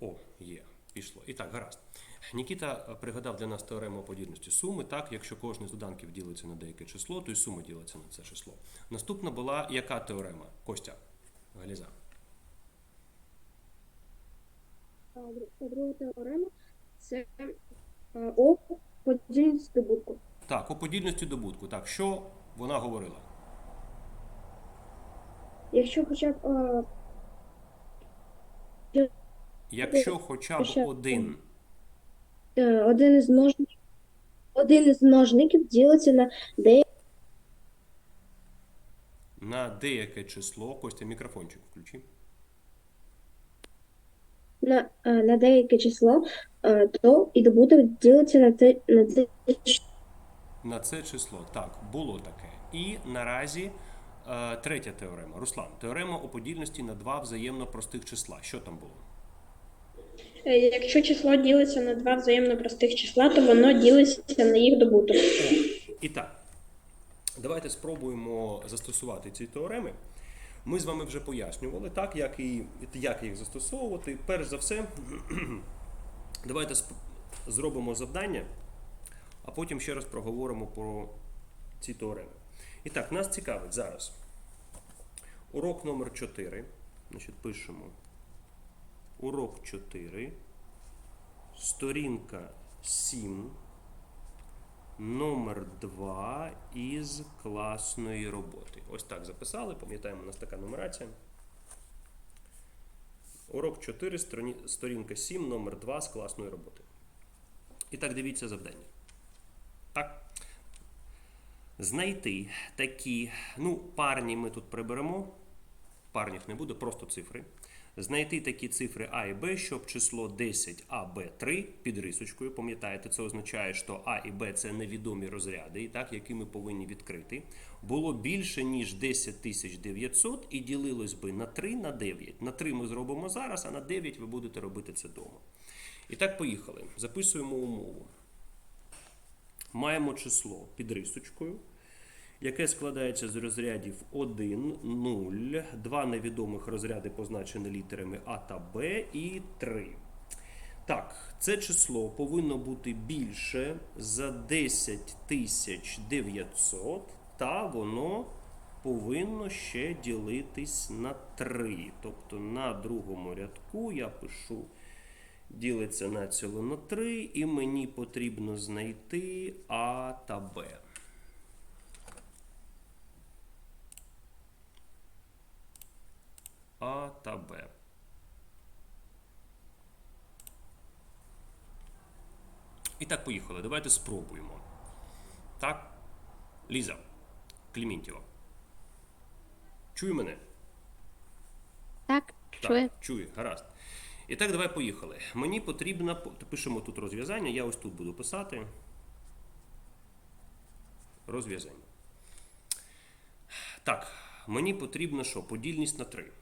О, є, пішло. І так, гаразд. Нікіта е, пригадав для нас теорему подільності суми. Так, якщо кожен з доданків ділиться на деяке число, то і сума ділиться на це число. Наступна була яка теорема? Костя, Галіза. Друга теорема це е, О подільність здобутку. Так, у подільності добутку. Так, що вона говорила? Якщо хоча б е, Якщо хоча б один е, один із множників один із множників ділиться на деякі на деяке число, Костя, мікрофончик включи. на, е, на деяке число, е, то і добуток ділиться на те на це число. На це число. Так, було таке. І наразі третя теорема. Руслан, теорема у подільності на два взаємно простих числа. Що там було? Е, Якщо число ділиться на два взаємно простих числа, то воно ділиться на їх добуток. І так, давайте спробуємо застосувати ці теореми. Ми з вами вже пояснювали, так, як, і, як їх застосовувати. Перш за все, давайте зробимо завдання, а потім ще раз проговоримо про ці теореми. І так, нас цікавить зараз урок номер 4. Значить, пишемо урок 4, сторінка 7 номер 2 із класної роботи. Ось так записали, пам'ятаємо, у нас така нумерація. Урок 4, сторінка 7, номер 2 з класної роботи. І так дивіться завдання. Так. Знайти такі, ну, парні ми тут приберемо. Парніх не буде, просто цифри. Знайти такі цифри А і Б, щоб число 10 А, Б, 3 під рисочкою. Пам'ятаєте, це означає, що А і Б це невідомі розряди, і так, які ми повинні відкрити. Було більше, ніж 10 900 і ділилось би на 3 на 9. На 3 ми зробимо зараз, а на 9 ви будете робити це вдома. І так, поїхали. Записуємо умову. Маємо число під рисочкою яке складається з розрядів 1, 0, два невідомих розряди позначені літерами А та Б і 3. Так, це число повинно бути більше за 10 900, та воно повинно ще ділитись на 3. Тобто на другому рядку я пишу ділиться націло на 3, і мені потрібно знайти А та Б. А та Б. І так, поїхали. Давайте спробуємо. Так? Ліза, Клімінтєва. Чує мене? Так, чує. Так, чує, гаразд. І так, давай поїхали. Мені потрібно. Пишемо тут розв'язання, я ось тут буду писати. Розв'язання. Так, мені потрібно що? Подільність на 3.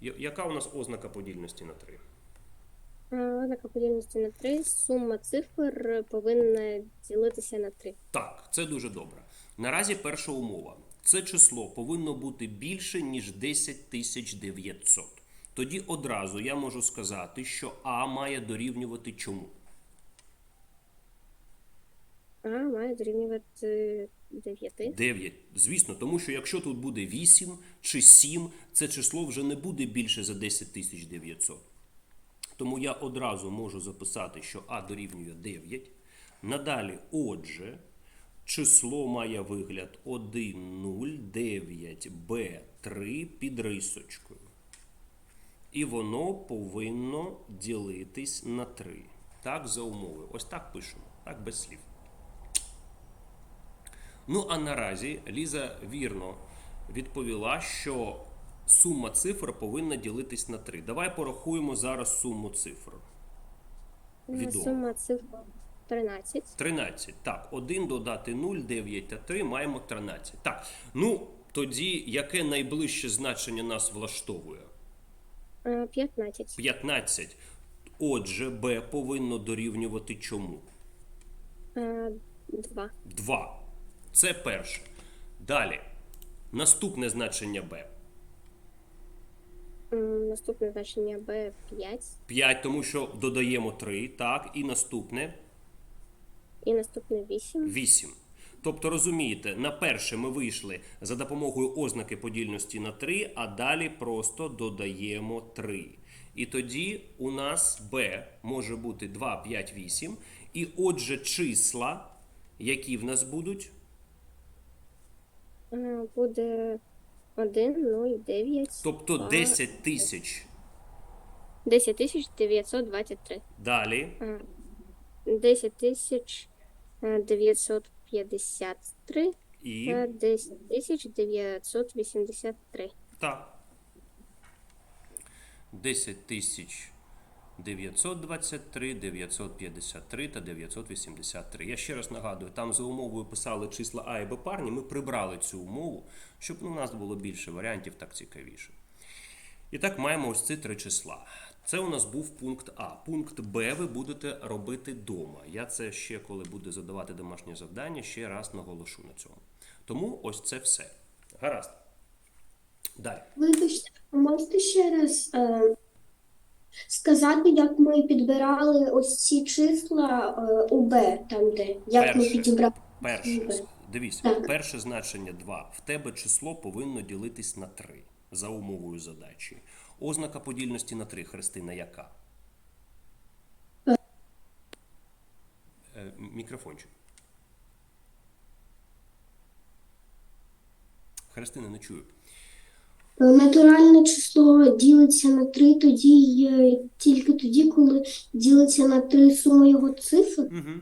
Яка у нас ознака подільності на 3? Е, Ознака подільності на 3. Сума цифр повинна ділитися на 3. Так, це дуже добре. Наразі перша умова. Це число повинно бути більше, ніж 10 900. Тоді одразу я можу сказати, що А має дорівнювати чому? А має дорівнювати 9. 9. Звісно, тому що якщо тут буде 8 чи 7, це число вже не буде більше за 10 900. Тому я одразу можу записати, що А дорівнює 9. Надалі, отже, число має вигляд 1, 0, 9, Б, 3 під рисочкою. І воно повинно ділитись на 3. Так, за умови. Ось так пишемо, так без слів. Ну, а наразі Ліза вірно відповіла, що сума цифр повинна ділитись на 3. Давай порахуємо зараз суму цифр. Відомо. Сума цифр 13. 13. Так, 1 додати 0, 9 та 3 маємо 13. Так, ну тоді яке найближче значення нас влаштовує? Е, 15. 15. Отже, b повинно дорівнювати чому? 2. 2. Це перше. Далі. Наступне значення b. Наступне значення b 5. 5, тому що додаємо 3, так, і наступне І наступне 8. 8. Тобто, розумієте, на перше ми вийшли за допомогою ознаки подільності на 3, а далі просто додаємо 3. І тоді у нас b може бути 2, 5, 8. І отже, числа, які в нас будуть, Буде 1, 0, 9. тобто два, 10 тисяч. 10 тисяч 923. Далі Е, 10 тисяч е, 953. і Е, 10 тисяч 983. Так. 10 тисяч 923, 953 та 983. Я ще раз нагадую, там за умовою писали числа А і Б парні. Ми прибрали цю умову, щоб ну, у нас було більше варіантів, так цікавіше. І так маємо ось ці три числа. Це у нас був пункт А. Пункт Б ви будете робити вдома. Я це ще, коли буду задавати домашнє завдання, ще раз наголошу на цьому. Тому ось це все. Гаразд. Далі. Вибачте, можете ще раз е, сказати, як ми підбирали ось ці числа е, у Б, там де, як ми Перше. підібрали Перше, Добре. дивіться, Так. перше значення 2. В тебе число повинно ділитись на 3 за умовою задачі. Ознака подільності на 3, Христина, яка? Е, Мікрофончик. Христина, не чую. Е, Натуральне число ділиться на 3 тоді, е, тільки тоді, коли ділиться на 3 сума його цифр. Угу.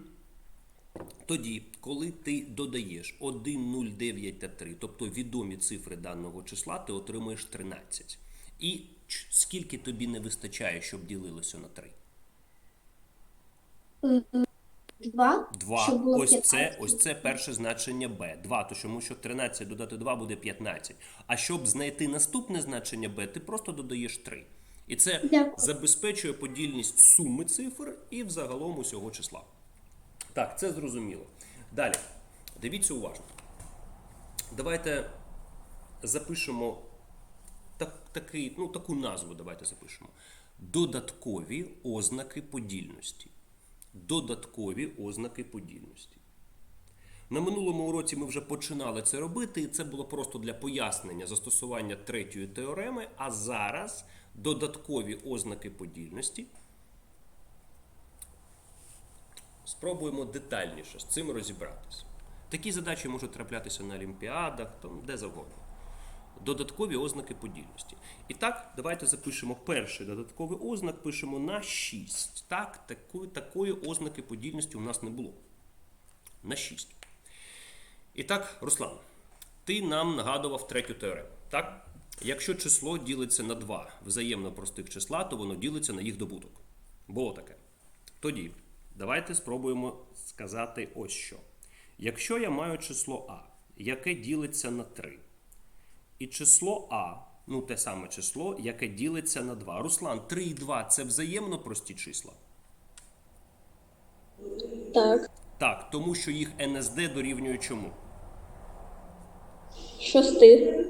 Тоді, коли ти додаєш 1, 0, 9 та 3, тобто відомі цифри даного числа, ти отримуєш 13. І скільки тобі не вистачає, щоб ділилося на 3? 2, 2. щоб було Ось 15. це, ось це перше значення b. 2, тому що 13 додати 2 буде 15. А щоб знайти наступне значення b, ти просто додаєш 3. І це Дякую. забезпечує подільність суми цифр і взагалом усього числа. Так, це зрозуміло. Далі. Дивіться уважно. Давайте запишемо так, такий, ну, таку назву давайте запишемо. Додаткові ознаки подільності. Додаткові ознаки подільності. На минулому уроці ми вже починали це робити, і це було просто для пояснення застосування третьої теореми. А зараз додаткові ознаки подільності. Спробуємо детальніше з цим розібратися. Такі задачі можуть траплятися на олімпіадах, там, де завгодно. Додаткові ознаки подільності. І так, давайте запишемо перший додатковий ознак, пишемо на 6. Так, такої, такої ознаки подільності у нас не було. На 6. І так, Руслан, ти нам нагадував третю теорему. Так? Якщо число ділиться на два взаємно простих числа, то воно ділиться на їх добуток. Було таке. Тоді, давайте спробуємо сказати ось що. Якщо я маю число А, яке ділиться на 3, і число А, ну те саме число, яке ділиться на 2. Руслан, 3 і 2 це взаємно прості числа. Так. Так, тому що їх НСД дорівнює чому? Шости.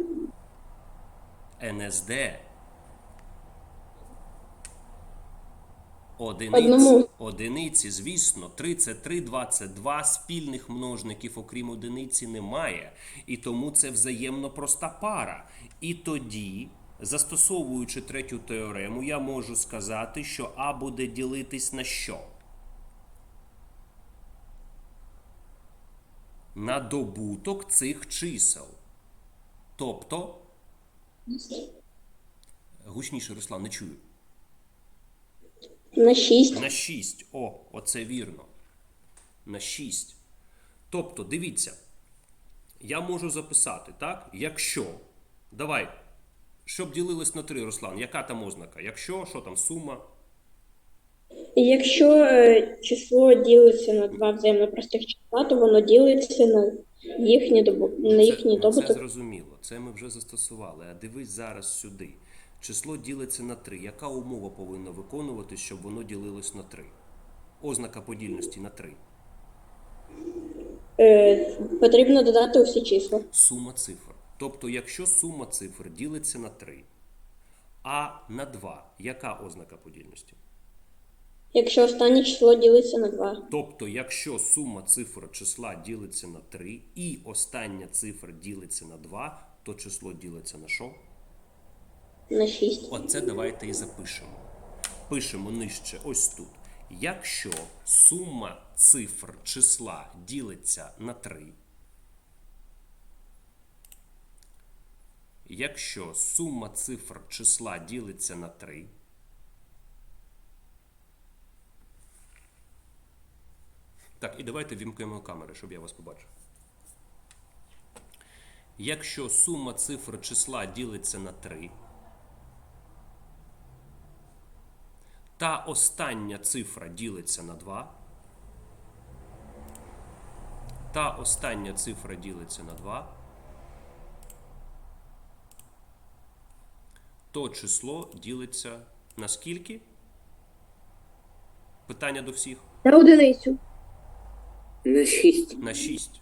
НСД. Одному. одиниці, звісно, 33, 22 спільних множників, окрім одиниці, немає. І тому це взаємно проста пара. І тоді, застосовуючи третю теорему, я можу сказати, що А буде ділитись на що? На добуток цих чисел. Тобто, гучніше, Руслан, не чую. На шість. На 6. О, оце вірно. На 6. Тобто, дивіться, я можу записати, так? Якщо. Давай. Щоб ділилось на 3, Руслан, яка там ознака? Якщо, що там, сума? Якщо е, число ділиться на два взаємно простих числа, то воно ділиться на їхній добу... на їхній це, це добуток. зрозуміло. Це ми вже застосували. А дивись зараз сюди. Число ділиться на 3. Яка умова повинна виконуватись, щоб воно ділилось на 3? Ознака подільності на 3. Е, потрібно додати усі числа. сума цифр. Тобто, якщо сума цифр ділиться на 3, а на 2. Яка ознака подільності? Якщо останнє число ділиться на 2. Тобто, якщо сума цифр числа ділиться на 3 і остання цифра ділиться на 2, то число ділиться на що? На 6. Оце давайте і запишемо. Пишемо нижче ось тут. Якщо сума цифр числа ділиться на 3, якщо сума цифр числа ділиться на 3, Так, і давайте вімкнемо камери, щоб я вас побачив. Якщо сума цифр числа ділиться на 3, та остання цифра ділиться на 2, та остання цифра ділиться на 2, то число ділиться на скільки? Питання до всіх. На одиницю. На 6. На 6.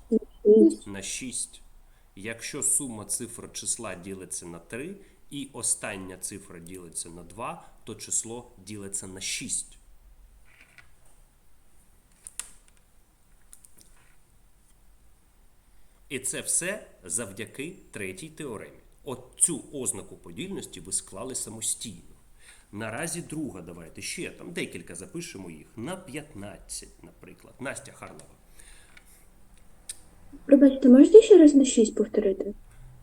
На 6. Якщо сума цифр числа ділиться на 3 і остання цифра ділиться на 2, то число ділиться на 6. І це все завдяки третій теоремі. От цю ознаку подільності ви склали самостійно. Наразі друга, давайте ще там декілька запишемо їх. На 15, наприклад. Настя Харлова. Пробачте, можете ще раз на 6 повторити?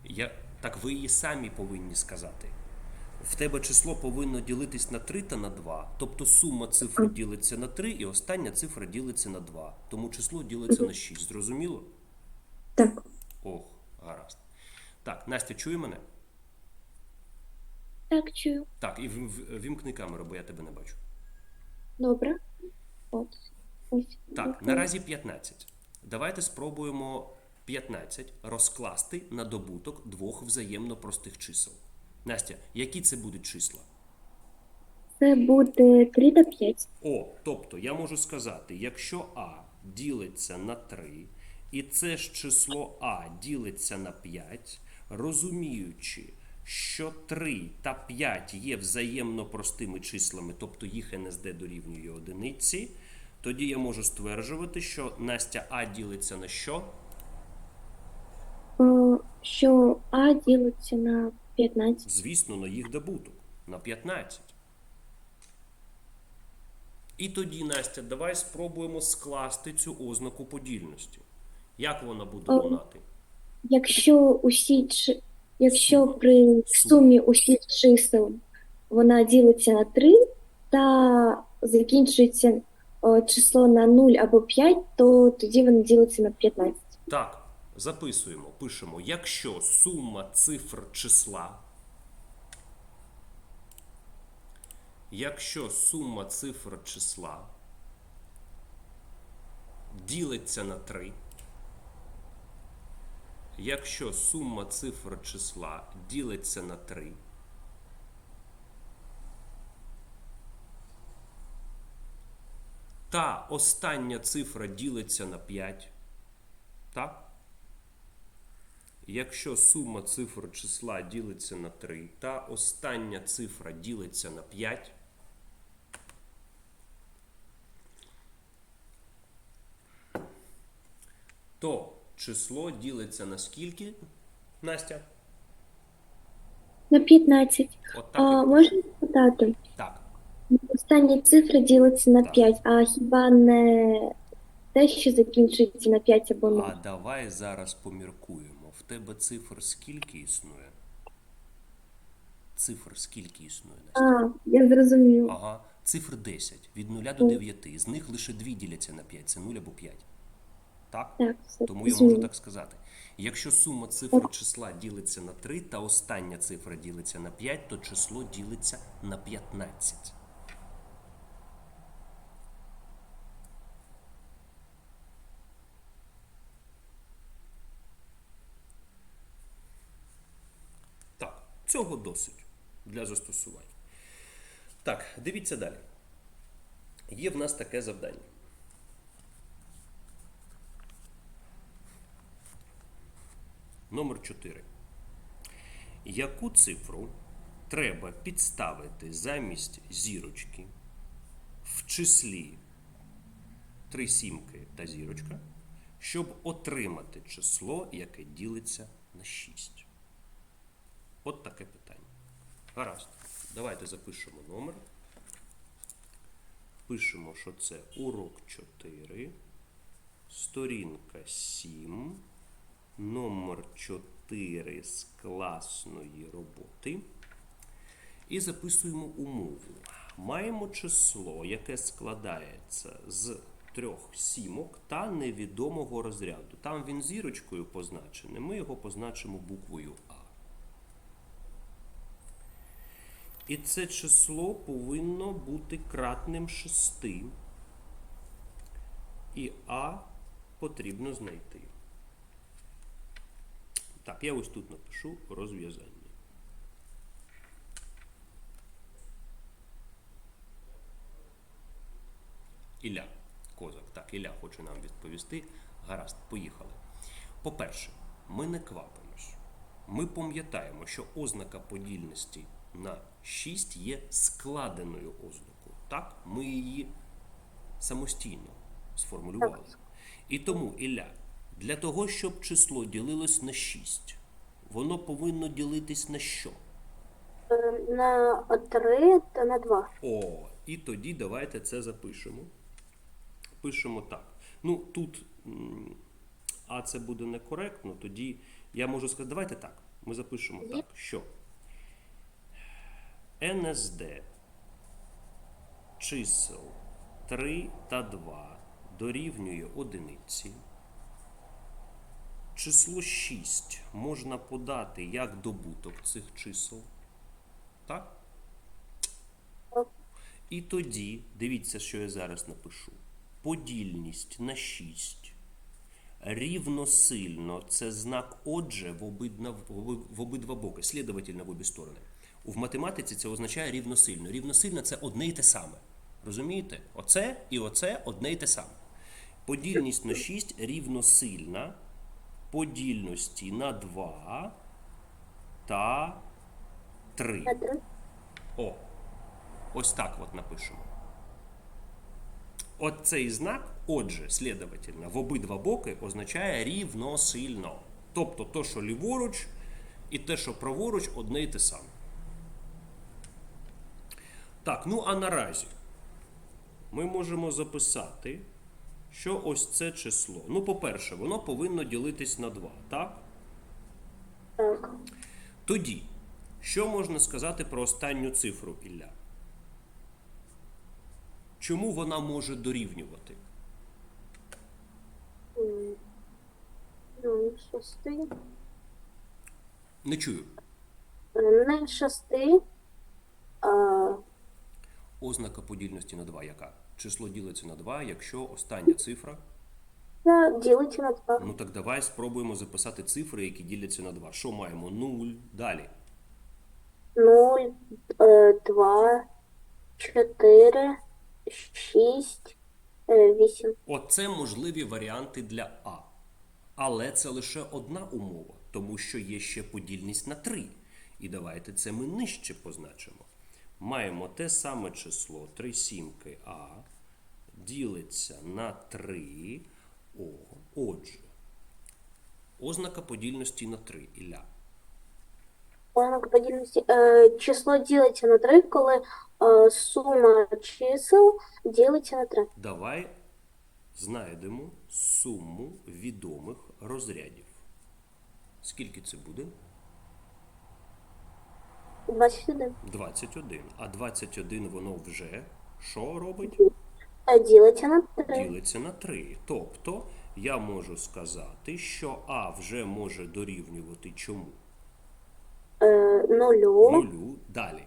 Я... Так ви її самі повинні сказати. В тебе число повинно ділитись на 3 та на 2. Тобто сума цифр ділиться на 3 і остання цифра ділиться на 2. Тому число ділиться на 6. Зрозуміло? Так. Ох, гаразд. Так, Настя, чує мене? Так, чую. Так, і вімкни камеру, бо я тебе не бачу. Добре. От. Ось. Так, наразі 15. Давайте спробуємо 15 розкласти на добуток двох взаємно простих чисел. Настя, які це будуть числа? Це буде 3 та 5. О, тобто я можу сказати, якщо А ділиться на 3, і це ж число А ділиться на 5, розуміючи, що 3 та 5 є взаємно простими числами, тобто їх НСД дорівнює одиниці, тоді я можу стверджувати, що Настя А ділиться на що? О, що А ділиться на 15. Звісно, на їх добуток на 15. І тоді, Настя, давай спробуємо скласти цю ознаку подільності. Як вона буде лунати? Якщо усі якщо Сума. при сумі усіх чисел вона ділиться на 3 та закінчується число на 0 або 5, то тоді вона ділиться на 15. Так, записуємо, пишемо, якщо сума цифр числа. Якщо сума цифр числа ділиться на 3, якщо сума цифр числа ділиться на 3, та остання цифра ділиться на 5, так? Якщо сума цифр числа ділиться на 3, та остання цифра ділиться на 5, то число ділиться на скільки, Настя? На 15. От так. А, і- можна спитати? Так. Остання цифра ділиться на Так. 5, а хіба не те, що закінчується на 5 або 0? А давай зараз поміркуємо. В тебе цифр скільки існує? Цифр скільки існує? А, я зрозуміла. Ага, цифр 10 від 0 до 9. З них лише 2 діляться на 5, це 0 або 5. Так? Так, все Тому я можу так сказати. Якщо сума цифр числа ділиться на 3 та остання цифра ділиться на 5, то число ділиться на 15. Так, цього досить для застосування. Так, дивіться далі. Є в нас таке завдання. Номер 4. Яку цифру треба підставити замість зірочки в числі три сімки та зірочка, щоб отримати число, яке ділиться на 6. От таке питання. Гаразд. Давайте запишемо номер. Пишемо, що це урок 4, сторінка 7, номер 4 з класної роботи. І записуємо умову. Маємо число, яке складається з трьох сімок та невідомого розряду. Там він зірочкою позначений, ми його позначимо буквою А. І це число повинно бути кратним 6. І А потрібно знайти. Так, я ось тут напишу розв'язання. Ілля, козак. Так, Ілля хоче нам відповісти. Гаразд, поїхали. По-перше, ми не квапимось. Ми пам'ятаємо, що ознака подільності на 6 є складеною ознакою. Так, ми її самостійно сформулювали. І тому, Ілля, для того, щоб число ділилось на 6, воно повинно ділитись на що? На 3 та на 2. О, і тоді давайте це запишемо. Пишемо так. Ну, тут А це буде некоректно, тоді я можу сказати, давайте так. Ми запишемо так, що НСД чисел 3 та 2 дорівнює одиниці. Число 6 можна подати як добуток цих чисел. Так? І тоді, дивіться, що я зараз напишу. Подільність на 6 рівносильно це знак отже в, обидна, в в обидва боки, слідовательно в обі сторони. В математиці це означає рівносильно. Рівносильно це одне і те саме. Розумієте? Оце і оце одне і те саме. Подільність на 6 рівносильна подільності на 2 та 3. О, ось так от напишемо. От цей знак, отже, слідовательно, в обидва боки означає рівносильно. Тобто то, що ліворуч, і те, що праворуч, одне і те саме. Так, ну а наразі ми можемо записати, що ось це число. Ну, по-перше, воно повинно ділитись на 2, так? Так. Тоді, що можна сказати про останню цифру Ілля? Чому вона може дорівнювати? Ну, 6. Не чую. Не 6. А, Ознака подільності на 2 яка? Число ділиться на 2, якщо остання цифра. ділиться на 2. Ну так давай спробуємо записати цифри, які діляться на 2. Що маємо? 0. Далі. 0, 2, 4, 6, 8. Оце можливі варіанти для А. Але це лише одна умова, тому що є ще подільність на 3. І давайте це ми нижче позначимо. Маємо те саме число 3 сімки А ділиться на 3 О. Отже, ознака подільності на 3. Ілля. Ознак подільності. Е, число ділиться на 3, коли е, сума чисел ділиться на 3. Давай знайдемо суму відомих розрядів. Скільки це буде? 21. 21. А 21 воно вже що робить? Е, ділиться на 3. Ділиться на 3. Тобто я можу сказати, що А вже може дорівнювати чому? Е, нулю. Нулю. Далі.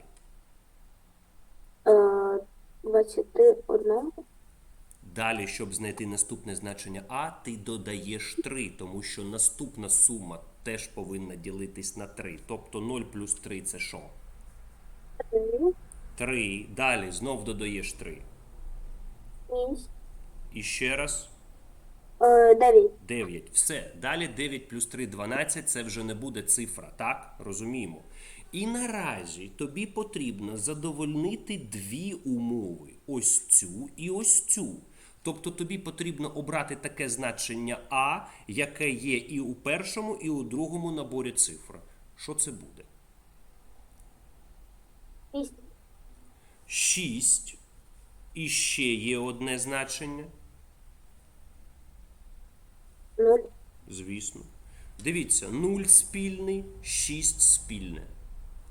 Е, 21. Далі, щоб знайти наступне значення А, ти додаєш 3, тому що наступна сума теж повинна ділитись на 3. Тобто 0 плюс 3 це що? 3. Далі знов додаєш 3. І ще раз Е, 9. 9. Все. Далі 9 плюс 3 12. Це вже не буде цифра. Так? Розуміємо. І наразі тобі потрібно задовольнити дві умови: ось цю і ось цю. Тобто тобі потрібно обрати таке значення А, яке є і у першому, і у другому наборі цифр. Що це буде? Шість. 6. І ще є одне значення. Нуль. Звісно. Дивіться, 0 спільний, 6 спільне.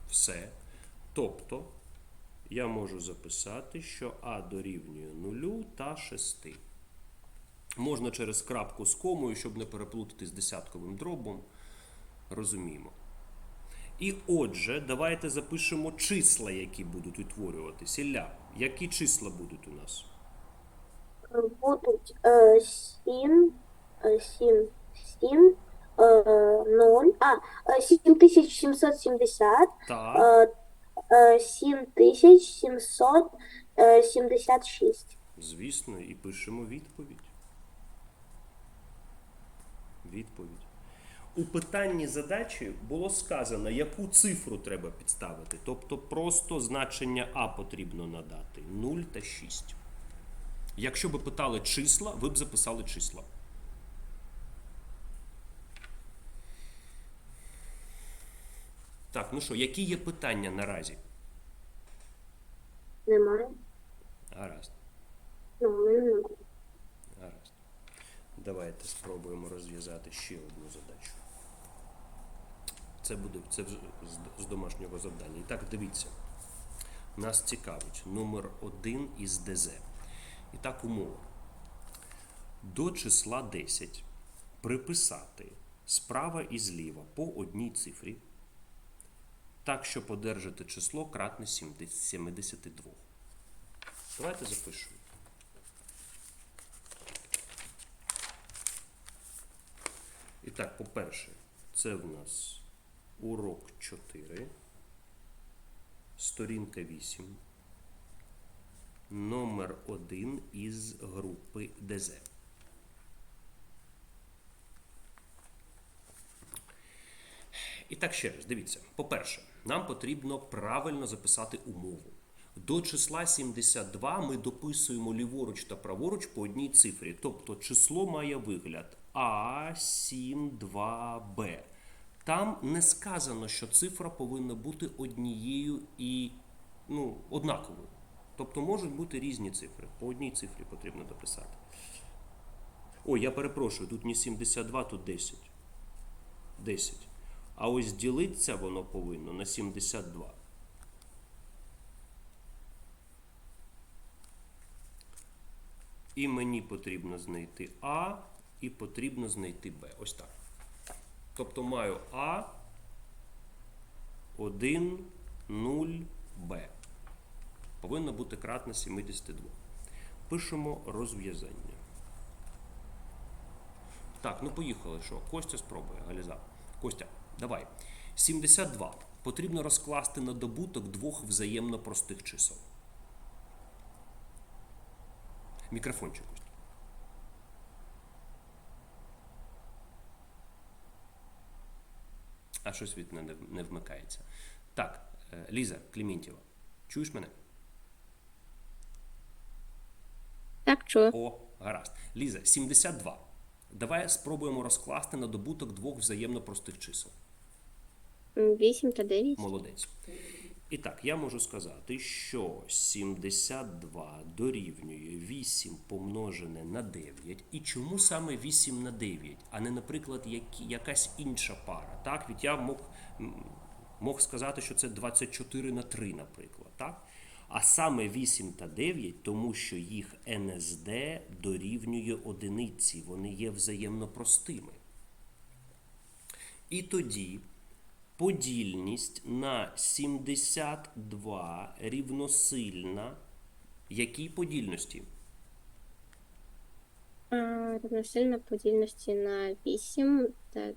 Все. Тобто, я можу записати, що А дорівнює 0 та 6. Можна через крапку з комою, щоб не переплутати з десятковим дробом. Розуміємо. І отже, давайте запишемо числа, які будуть утворюватися. Ілля, які числа будуть у нас? Будуть е, сім, е, сім, сім, е, нуль, а, е, 7770, Так. Е, е, 7776. Звісно, і пишемо відповідь. Відповідь. У питанні задачі було сказано, яку цифру треба підставити. Тобто просто значення А потрібно надати 0 та 6. Якщо би питали числа, ви б записали числа. Так, ну що, які є питання наразі? Немає. Гаразд. Ну, немає. Гаразд. Давайте спробуємо розв'язати ще одну задачу. Це буде це з, з домашнього завдання. І так, дивіться. Нас цікавить номер 1 із ДЗ. І так, умова. До числа 10 приписати справа і зліва по одній цифрі, так, щоб одержати число кратне 72. Давайте запишемо. І так, по-перше, це в нас урок 4, сторінка 8, номер 1 із групи ДЗ. І так ще раз, дивіться. По-перше, нам потрібно правильно записати умову. До числа 72 ми дописуємо ліворуч та праворуч по одній цифрі. Тобто число має вигляд А72Б. Там не сказано, що цифра повинна бути однією і ну, однаковою. Тобто можуть бути різні цифри. По одній цифрі потрібно дописати. Ой, я перепрошую, тут не 72, тут 10. 10. А ось ділиться воно повинно на 72. І мені потрібно знайти А і потрібно знайти Б. Ось так. Тобто маю А 1, 0, Б. Повинно бути кратне 72. Пишемо розв'язання. Так, ну поїхали. Що? Костя спробує, Галіза. Костя, давай. 72. Потрібно розкласти на добуток двох взаємно простих чисел. Мікрофончик. А щось від мене не вмикається. Так, е, Ліза Кліментєва, чуєш мене? Так, чую. О, гаразд. Ліза, 72. Давай спробуємо розкласти на добуток двох взаємно простих чисел. 8 та 9. Молодець. І так, я можу сказати, що 72 дорівнює 8 помножене на 9. І чому саме 8 на 9, а не, наприклад, які, якась інша пара? Так, від я мог, мог сказати, що це 24 на 3, наприклад. Так? А саме 8 та 9, тому що їх НСД дорівнює одиниці, вони є взаємно простими. І тоді подільність на 72 рівносильна якій подільності? Рівносильна подільності на 8 та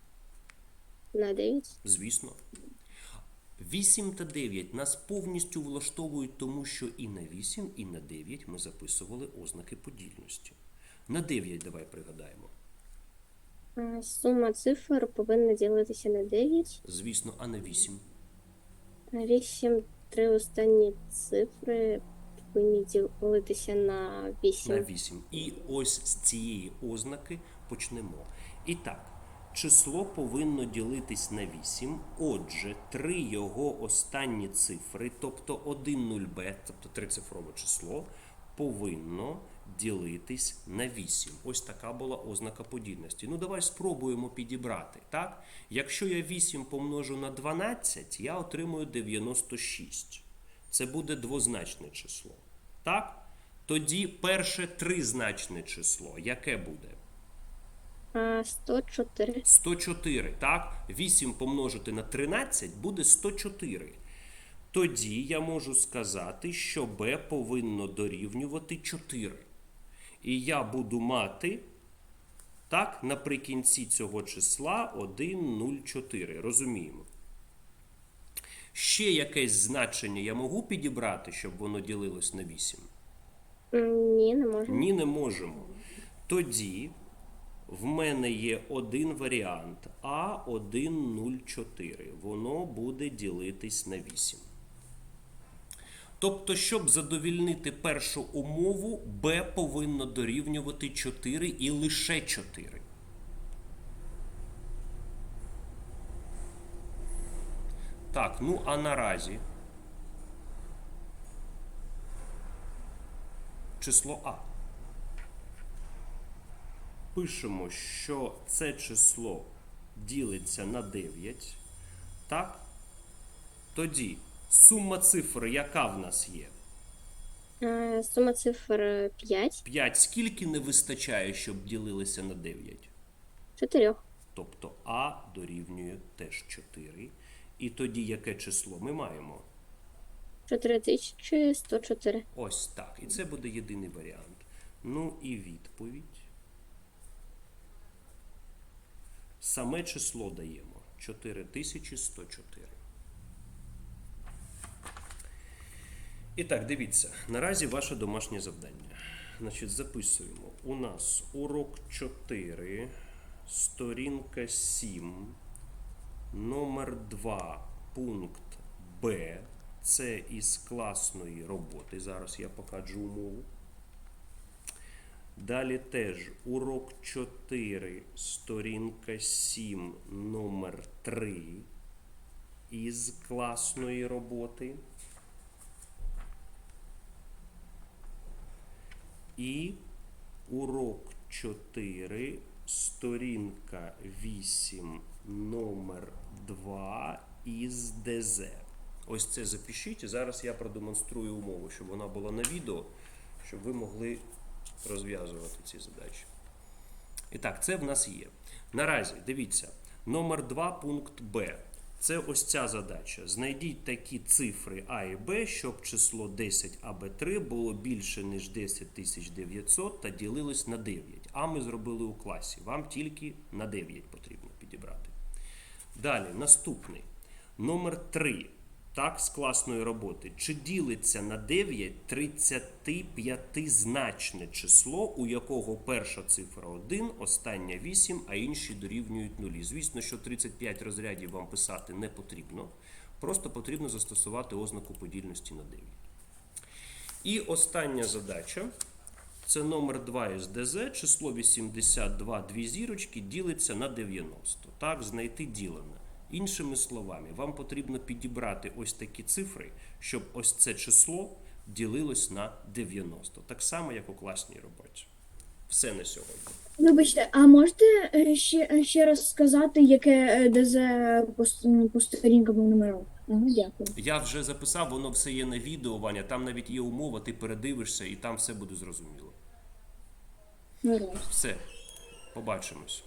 на 9. Звісно. 8 та 9 нас повністю влаштовують, тому що і на 8, і на 9 ми записували ознаки подільності. На 9 давай пригадаємо. Сума цифр повинна ділитися на 9. Звісно, а на 8. 8, три останні цифри повинні ділитися на 8. на 8. І ось з цієї ознаки почнемо. І так, число повинно ділитись на 8. Отже, три його останні цифри, тобто 1 0b, тобто трицифрове число, повинно ділитись на 8. Ось така була ознака подібності. Ну, давай спробуємо підібрати. Так? Якщо я 8 помножу на 12, я отримую 96. Це буде двозначне число. Так? Тоді перше тризначне число. Яке буде? А 104. 104, так? 8 помножити на 13 буде 104. Тоді я можу сказати, що b повинно дорівнювати 4. І я буду мати, так, наприкінці цього числа 1, 0, 4. Розуміємо. Ще якесь значення я можу підібрати, щоб воно ділилось на 8? Ні, не можу. Ні, не можемо. Тоді в мене є один варіант А104. Воно буде ділитись на 8. Тобто, щоб задовільнити першу умову, b повинно дорівнювати 4 і лише 4. Так, ну а наразі число А. Пишемо, що це число ділиться на 9. Так? Тоді сума цифр, яка в нас є? А, Сума цифр 5, 5. Скільки не вистачає, щоб ділилися на 9? 4. Тобто А дорівнює теж 4. І тоді яке число ми маємо? 4104. Ось так. І це буде єдиний варіант. Ну і відповідь. Саме число даємо 4104. І так, дивіться, наразі ваше домашнє завдання. Значить, записуємо. У нас урок 4, сторінка 7, номер 2, пункт Б. Це із класної роботи. Зараз я покажу умову. Далі теж урок 4, сторінка 7, номер 3 із класної роботи. І урок 4, сторінка 8, номер 2 із ДЗ. Ось це запишіть. Зараз я продемонструю умову, щоб вона була на відео, щоб ви могли розв'язувати ці задачі. І так, це в нас є. Наразі, дивіться, номер 2, пункт Б. Це ось ця задача. Знайдіть такі цифри А і Б, щоб число 10 АБ3 було більше, ніж 10900 та ділилось на 9. А ми зробили у класі. Вам тільки на 9 потрібно підібрати. Далі, наступний. Номер 3. Так, з класної роботи. Чи ділиться на 9 35-значне число, у якого перша цифра 1, остання 8, а інші дорівнюють 0. Звісно, що 35 розрядів вам писати не потрібно. Просто потрібно застосувати ознаку подільності на 9. І остання задача. Це номер 2 із ДЗ, число 82, дві зірочки, ділиться на 90. Так, знайти ділене. Іншими словами, вам потрібно підібрати ось такі цифри, щоб ось це число ділилось на 90. Так само, як у класній роботі. Все на сьогодні. Вибачте, а можете е, ще, ще раз сказати, яке е, ДЗ по, с- сторінкам номерів? Ага, дякую. Я вже записав, воно все є на відео, Ваня. Там навіть є умова, ти передивишся і там все буде зрозуміло. Все, побачимось.